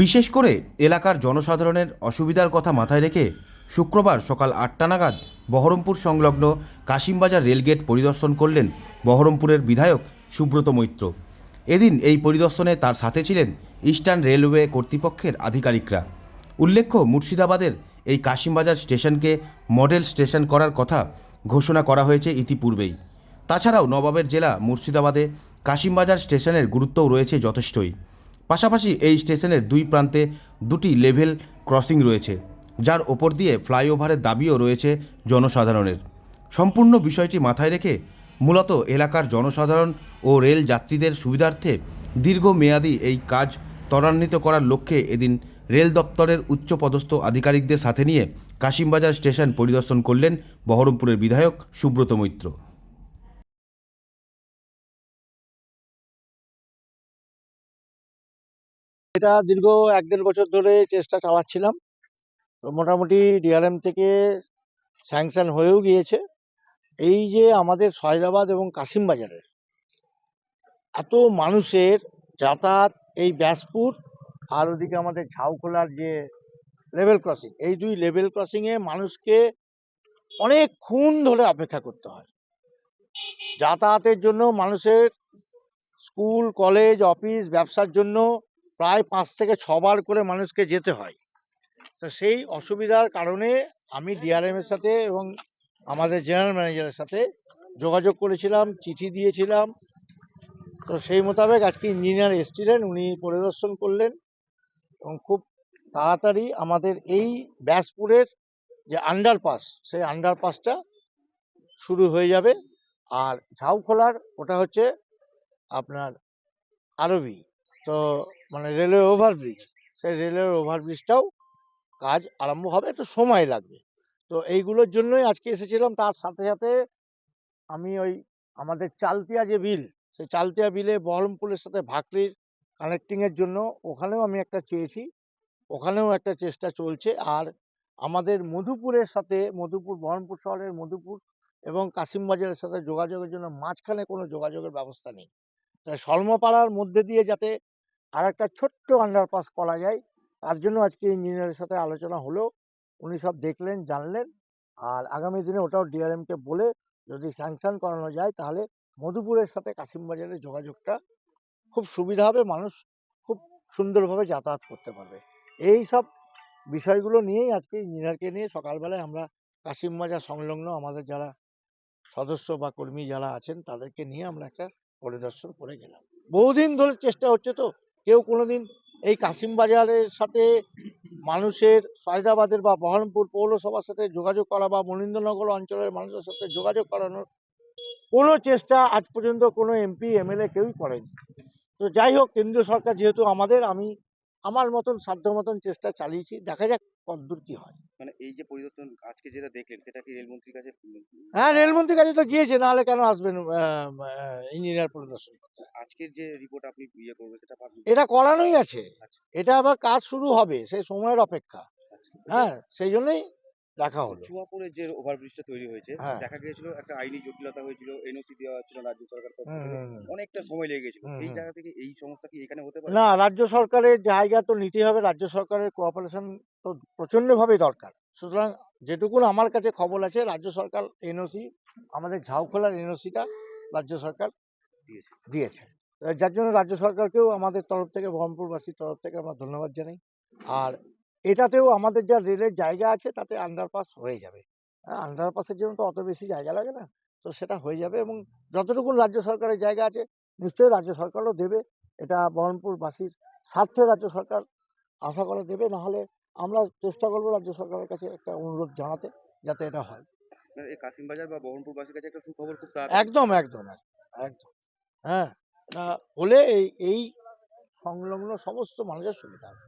বিশেষ করে এলাকার জনসাধারণের অসুবিধার কথা মাথায় রেখে শুক্রবার সকাল আটটা নাগাদ বহরমপুর সংলগ্ন কাশিমবাজার রেলগেট পরিদর্শন করলেন বহরমপুরের বিধায়ক সুব্রত মৈত্র। এদিন এই পরিদর্শনে তার সাথে ছিলেন ইস্টার্ন রেলওয়ে কর্তৃপক্ষের আধিকারিকরা। উল্লেখ্য, মুর্শিদাবাদের এই কাশিমবাজার স্টেশনকে মডেল স্টেশন করার কথা ঘোষণা করা হয়েছে ইতিপূর্বেই। তাছাড়াও নবাবের জেলা মুর্শিদাবাদে কাশিমবাজার স্টেশনের গুরুত্বও রয়েছে যথেষ্টই। পাশাপাশি এই স্টেশনের দুই প্রান্তে দুটি লেভেল ক্রসিং রয়েছে, যার ওপর দিয়ে ফ্লাইওভারের দাবিও রয়েছে জনসাধারণের। সম্পূর্ণ বিষয়টি মাথায় রেখে মূলত এলাকার জনসাধারণ ও রেল যাত্রীদের সুবিধার্থে দীর্ঘমেয়াদী এই কাজ ত্বরান্বিত করার লক্ষ্যে এদিন রেল দপ্তরের উচ্চপদস্থ আধিকারিকদের সাথে নিয়ে কাশিমবাজার স্টেশন পরিদর্শন করলেন বহরমপুরের বিধায়ক সুব্রত মৈত্র। এটা দীর্ঘ এক দেড় বছর ধরে চেষ্টা চালাচ্ছিলাম। তো মোটামুটি ডিআরএম থেকে স্যাংশন হয়েও গিয়েছে। এই যে আমাদের সয়দাবাদ এবং কাশিমবাজারের এত মানুষের যাতায়াত এই ব্যাসপুর আর ওদিকে আমাদের ঝাউখোলার যে লেভেল ক্রসিং, এই দুই লেভেল ক্রসিংয়ে মানুষকে অনেকক্ষণ ধরে অপেক্ষা করতে হয়। যাতায়াতের জন্য মানুষের স্কুল, কলেজ, অফিস, ব্যবসার জন্য প্রায় পাঁচ থেকে ছবার করে মানুষকে যেতে হয়। তো সেই অসুবিধার কারণে আমি ডিআরএম এর সাথে এবং আমাদের জেনারেল ম্যানেজারের সাথে যোগাযোগ করেছিলাম, চিঠি দিয়েছিলাম। তো সেই মোতাবেক আজকে ইঞ্জিনিয়ার এসছিলেন, উনি পরিদর্শন করলেন এবং খুব তাড়াতাড়ি আমাদের এই ব্যাসপুরের যে আন্ডারপাস সেই আন্ডারপাসটা শুরু হয়ে যাবে। আর ঝাউখোলার, ওটা হচ্ছে আপনার আরবি। তো মানে রেলওয়ে ওভারব্রিজ সেই রেলওয়ে ওভারব্রিজটাও কাজ আরম্ভ হবে, একটু সময় লাগবে। তো এইগুলোর জন্যই আজকে এসেছিলাম, তার সাথে সাথে আমি ওই আমাদের চালতিয়া যে বিল, সেই চালতিয়া বিলে বহরমপুরের সাথে ভাকরির কানেক্টিং এর জন্য ওখানেও আমি একটা চেয়েছি, ওখানেও একটা চেষ্টা চলছে। আর আমাদের মধুপুরের সাথে, মধুপুর, বহরমপুর শহরের মধুপুর এবং কাশিমবাজারের সাথে যোগাযোগের জন্য মাঝখানে কোনো যোগাযোগের ব্যবস্থা নেই। তাই সলমপাড়ার মধ্যে দিয়ে যাতে আর একটা ছোট্ট আন্ডারপাস করা যায়। তার জন্য আজকে ইঞ্জিনিয়ারের সাথে আলোচনা হলো। উনি সব দেখলেন, জানলেন। আর আগামী দিনে ওটাও ডিআরএম কে বলে যদি স্যাংশন করানো যায়, তাহলে মধুপুরের সাথে কাশিমবাজারের যোগাযোগটা খুব সুবিধা হবে। মানুষ খুব সুন্দরভাবে যাতায়াত করতে পারবে। এই সব বিষয়গুলো নিয়েই আজকে ইঞ্জিনিয়ারকে নিয়ে সকালবেলায় আমরা কাশিমবাজার সংলগ্ন আমাদের যারা সদস্য বা কর্মী যারা আছেন, তাদেরকে নিয়ে আমরা একটা পরিদর্শন করে গেলাম। বহুদিন ধরে চেষ্টা হচ্ছে তো কেউ কোনোদিন এই কাশিম বাজারের সাথে মানুষের সয়দাবাদের বা বহরমপুর পৌরসভার সাথে যোগাযোগ করা বা মনীন্দ্রনগর অঞ্চলের মানুষের সাথে যোগাযোগ করানোর কোনো চেষ্টা আজ পর্যন্ত কোনো এমপি, এমএলএ কেউই করেনি। তো যাই হোক, কেন্দ্রীয় সরকার যেহেতু আমাদের, আমি আমার মতন সাধ্য মতন চেষ্টা চালিয়েছি। দেখা যাক কতদূর কি হয়। মানে এই যে পরিবর্তন আজকে যেটা দেখলেন সেটা কি রেলমন্ত্রীর কাছে হ্যাঁ রেলমন্ত্রীর কাছে তো গিয়েছে নাহলে কেন আসবেন ইঞ্জিনিয়ার পরিদর্শন করতে? আজকের যে রিপোর্ট আপনি ইয়ে করবেন সেটা এটা করানোই আছে। আচ্ছা। এটা আবার কাজ শুরু হবে সেই সময়ের অপেক্ষা। হ্যাঁ সেই জন্যই দেখা হলো। চুয়াপুরে যে ওভারব্রিজটা তৈরি হয়েছে হ্যাঁ। দেখা গিয়েছিল একটা আইনি জটিলতা হয়েছিল এনওসি দেওয়া হচ্ছিল রাজ্য সরকার। অনেকটা সময় লেগে গেছিল এই জায়গা থেকে এই সমস্যা কি এখানে হতে পারে? না রাজ্য সরকারের জায়গা তো নিতে হবে রাজ্য সরকারের কোঅপারেশন তো প্রচন্ডভাবে দরকার। সুতরাং যেটুকুন আমার কাছে খবর আছে রাজ্য সরকার এনওসি আমাদের ঝাউখোলার এনওসিটা রাজ্য সরকার দিয়েছে। দিয়েছে। যার জন্য রাজ্য সরকারকেও আমাদের তরফ থেকে বহরমপুরবাসীর তরফ থেকে আমরা ধন্যবাদ জানাই। আর এটাতেও আমাদের যা রেলের জায়গা আছে তাতে আন্ডারপাস হয়ে যাবে। আন্ডারপাসের জন্য তো অত বেশি জায়গা লাগে না। তো সেটা হয়ে যাবে এবং যতটুকু রাজ্য সরকারের জায়গা আছে নিশ্চয়ই রাজ্য সরকারও দেবে। এটা বহরমপুরবাসীর স্বার্থে রাজ্য সরকার আশা করে দেবে। না হলে আমরা চেষ্টা করব রাজ্য সরকারের কাছে একটা অনুরোধ জানাতে যাতে এটা হয়। কাশিমবাজার বা বহরমপুরবাসীর কাছে একটা সুখবর খুব একদম একদম একদম, হ্যাঁ হলে এই এই সংলগ্ন সমস্ত মানুষের সুবিধা হবে।